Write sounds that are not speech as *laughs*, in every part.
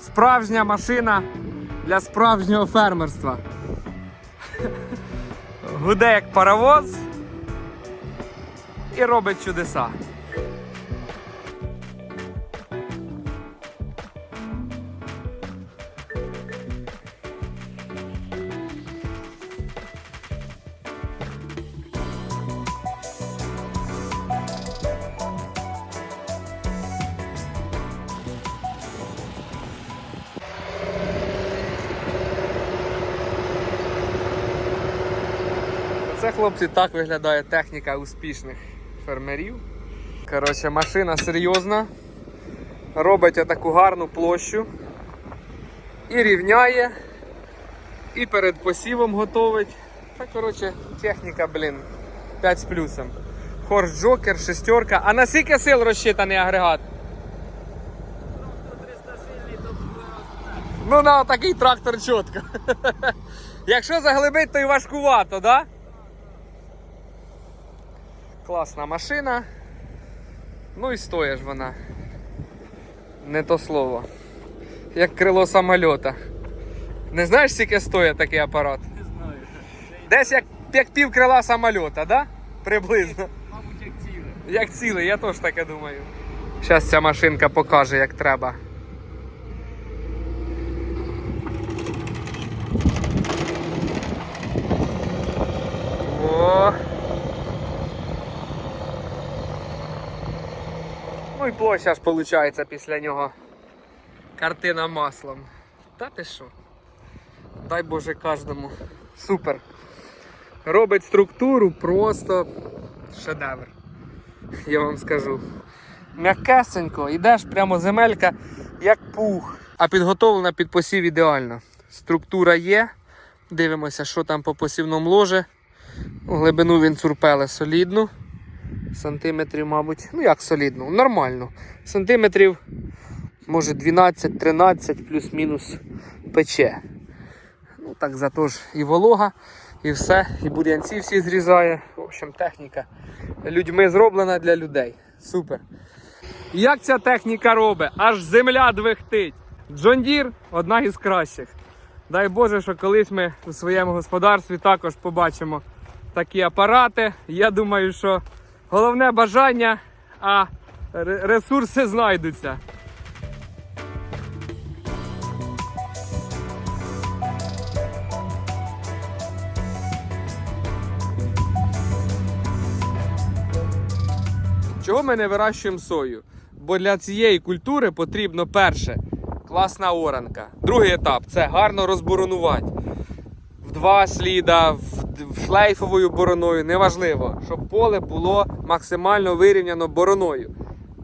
Справжня машина для справжнього фермерства. Гуде як паровоз і робить чудеса. Це, хлопці, так виглядає техніка успішних фермерів. Коротше, машина серйозна. Робить таку гарну площу. І рівняє, і перед посівом готовить. Та, коротше, техніка, блін, 5 з плюсом. Хорс Джокер, шестерка. А на скільки сил розчитаний агрегат? Ну на такий трактор чітко. *laughs* Якщо заглибить, то й важкувато, да? Класна машина. Ну і стоїть вона. Не то слово. Як крило самольота. Не знаєш, скільки стоїть такий апарат? Не знаю. Десь як, як пів крила самольота, да? Приблизно. Мабуть, як ціле. Як цілий, я теж таке думаю. Зараз ця машинка покаже, як треба. О. Ну і площа ж виходить після нього. Картина маслом. Та ти що? Дай Боже кожному. Супер. Робить структуру просто шедевр. Я вам скажу. М'якесенько, йдеш прямо земелька, як пух. А підготовлена під посів ідеально. Структура є. Дивимося, що там по посівному ложе. Глибину він цурпеле солідну. Сантиметрів, мабуть. Ну як солідну? Нормально. Сантиметрів, може 12-13 плюс-мінус пече. Ну так зато ж і волога, і все, і бур'янці всі зрізає. В общем, техніка людьми зроблена для людей. Супер. Як ця техніка робить? Аж земля двихтить. Джон Дір одна із кращих. Дай Боже, що колись ми у своєму господарстві також побачимо такі апарати. Я думаю, що головне бажання, а ресурси знайдуться. Чого ми не вирощуємо сою? Бо для цієї культури потрібно перше класна оранка. Другий етап це гарно розборонувати. В два сліда, в, шлейфовою бороною, неважливо, щоб поле було максимально вирівняно бороною.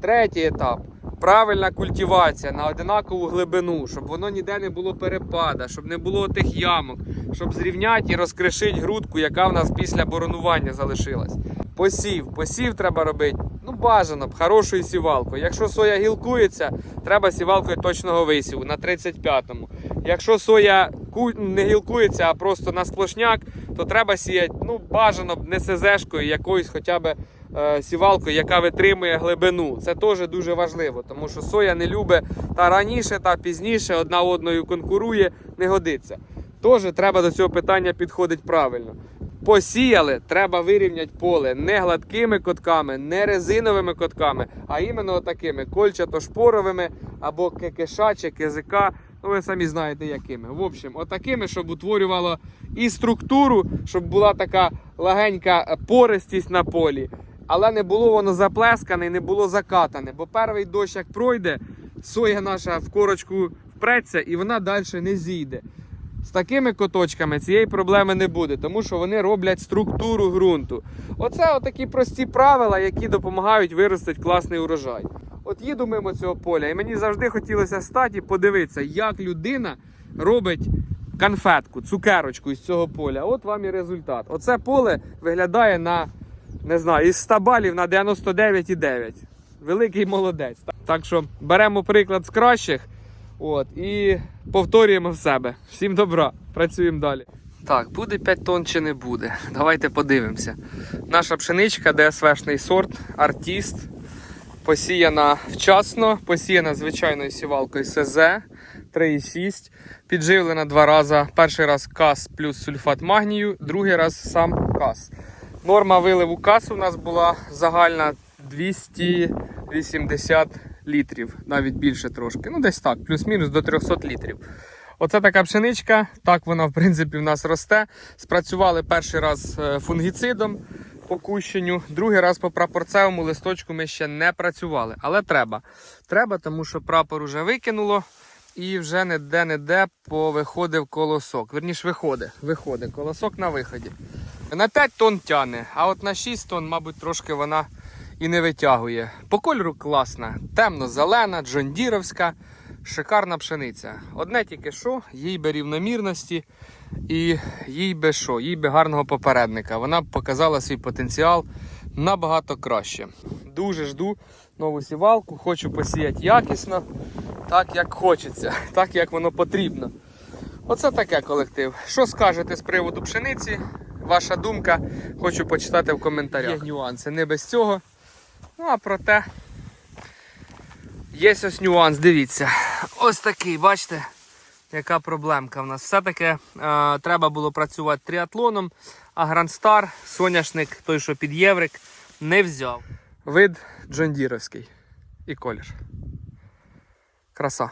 Третій етап правильна культивація на одинакову глибину, щоб воно ніде не було перепада, щоб не було тих ямок, щоб зрівняти і розкришити грудку, яка в нас після боронування залишилась. Посів, посів треба робити. Бажано б, хорошою сівалкою. Якщо соя гілкується, треба сівалкою точного висіву на 35-му. Якщо соя не гілкується, а просто на сплошняк, то треба сіяти, ну, бажано б не СЗшкою, якоюсь хоча б е, сівалкою, яка витримує глибину. Це теж дуже важливо, тому що соя не любить та раніше, та пізніше одна одною конкурує, не годиться. Теж треба до цього питання підходити правильно. Посіяли, треба вирівняти поле не гладкими котками, не резиновими котками, а іменно такими кольчато-шпоровими або кекеша чи кизика. Ну, ви самі знаєте, якими. В общем, отакими, щоб утворювало і структуру, щоб була така легенька пористість на полі, але не було воно заплескане, не було закатане. Бо перший дощ як пройде, соя наша в корочку впреться і вона далі не зійде. З такими коточками цієї проблеми не буде, тому що вони роблять структуру ґрунту. Оце отакі прості правила, які допомагають виростити класний урожай. От їду мимо цього поля, і мені завжди хотілося стати і подивитися, як людина робить конфетку, цукерочку із цього поля. От вам і результат. Оце поле виглядає на не знаю, із 100 балів на 99,9. Великий молодець. Так що беремо приклад з кращих. От, і повторюємо в себе. Всім добра, працюємо далі. Так, буде 5 тонн чи не буде. Давайте подивимося. Наша пшеничка, ДСВшний сорт, артіст. Посіяна вчасно, посіяна звичайною сівалкою СЗ 3,6. Підживлена два рази. Перший раз кас плюс сульфат магнію, другий раз сам кас. Норма виливу касу у нас була загальна 280 літрів, навіть більше трошки. Ну, десь так, плюс-мінус до 300 літрів. Оце така пшеничка, так вона в принципі в нас росте. Спрацювали перший раз е, фунгіцидом по кущенню, другий раз по прапорцевому листочку ми ще не працювали. Але треба. Треба, тому що прапор уже викинуло і вже ніде-не-де повиходив колосок. Верніше, виходить, виходить колосок на виході. На 5 тонн тяне, а от на 6 тонн, мабуть, трошки вона і не витягує. По кольору класна, темно-зелена, джондіровська, шикарна пшениця. Одне тільки що, їй би рівномірності і їй би що, їй би гарного попередника. Вона б показала свій потенціал набагато краще. Дуже жду нову сівалку, хочу посіяти якісно, так як хочеться, *laughs* так як воно потрібно. Оце таке колектив. Що скажете з приводу пшениці? Ваша думка, хочу почитати в коментарях. Є нюанси, не без цього. Ну, а проте є ось нюанс, дивіться. Ось такий, бачите, яка проблемка в нас. Все-таки е, треба було працювати тріатлоном, а Грандстар, соняшник, той, що під єврик, не взяв. Вид Джондіровський і колір. Краса.